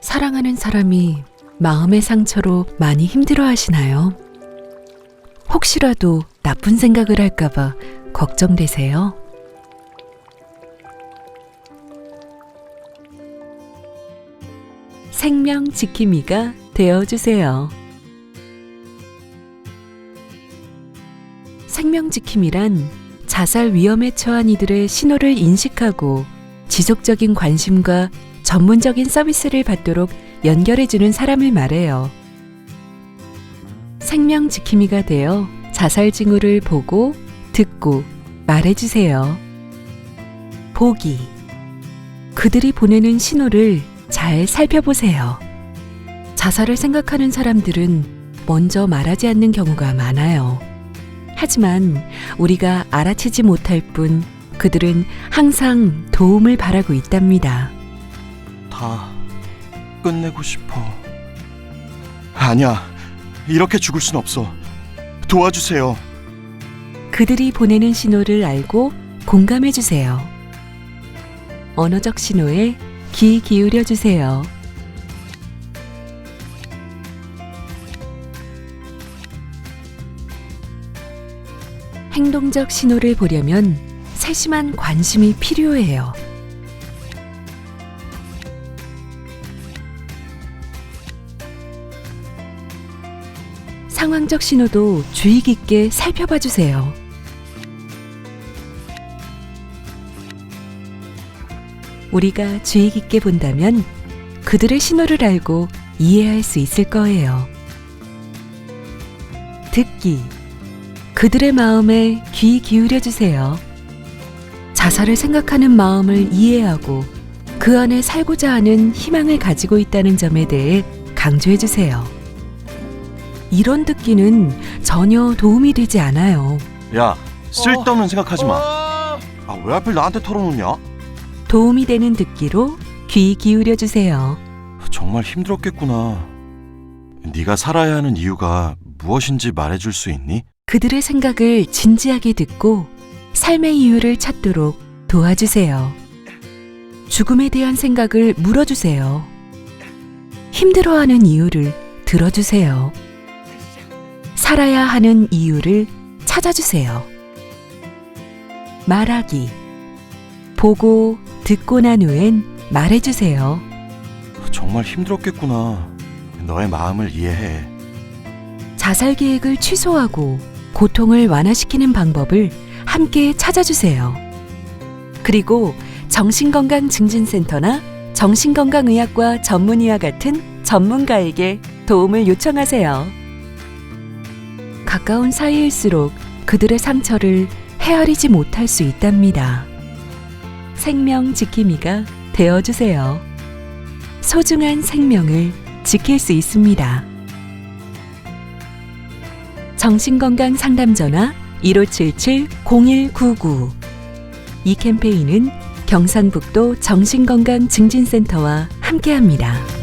사랑하는 사람이 마음의 상처로 많이 힘들어 하시나요? 혹시라도 나쁜 생각을 할까봐 걱정되세요? 생명 지킴이가 되어주세요. 생명 지킴이란 자살 위험에 처한 이들의 신호를 인식하고 지속적인 관심과 전문적인 서비스를 받도록 연결해주는 사람을 말해요. 생명 지킴이가 되어 자살 징후를 보고 듣고 말해주세요. 보기. 그들이 보내는 신호를 잘 살펴보세요. 자살을 생각하는 사람들은 먼저 말하지 않는 경우가 많아요. 하지만 우리가 알아채지 못할 뿐 그들은 항상 도움을 바라고 있답니다. 다 끝내고 싶어. 아니야. 이렇게 죽을 순 없어. 도와주세요. 그들이 보내는 신호를 알고 공감해 주세요. 언어적 신호에 귀 기울여 주세요. 행동적 신호를 보려면 세심한 관심이 필요해요. 상황적 신호도 주의 깊게 살펴봐 주세요. 우리가 주의 깊게 본다면 그들의 신호를 알고 이해할 수 있을 거예요. 듣기. 그들의 마음에 귀 기울여 주세요. 자살을 생각하는 마음을 이해하고 그 안에 살고자 하는 희망을 가지고 있다는 점에 대해 강조해 주세요. 이런 듣기는 전혀 도움이 되지 않아요. 야, 쓸데없는 생각하지 마. 아, 왜 하필 나한테 털어놓냐? 도움이 되는 듣기로 귀 기울여 주세요. 정말 힘들었겠구나. 네가 살아야 하는 이유가 무엇인지 말해줄 수 있니? 그들의 생각을 진지하게 듣고 삶의 이유를 찾도록 도와주세요. 죽음에 대한 생각을 물어주세요. 힘들어하는 이유를 들어주세요. 살아야 하는 이유를 찾아주세요. 말하기. 보고 듣고 난 후엔 말해주세요. 정말 힘들었겠구나. 너의 마음을 이해해. 자살 계획을 취소하고 고통을 완화시키는 방법을 함께 찾아주세요. 그리고 정신건강증진센터나 정신건강의학과 전문의와 같은 전문가에게 도움을 요청하세요. 가까운 사이일수록 그들의 상처를 헤아리지 못할 수 있답니다. 생명 지킴이가 되어주세요. 소중한 생명을 지킬 수 있습니다. 정신건강 상담 전화 1577-0199 이 캠페인은 경상북도 정신건강 증진센터와 함께합니다.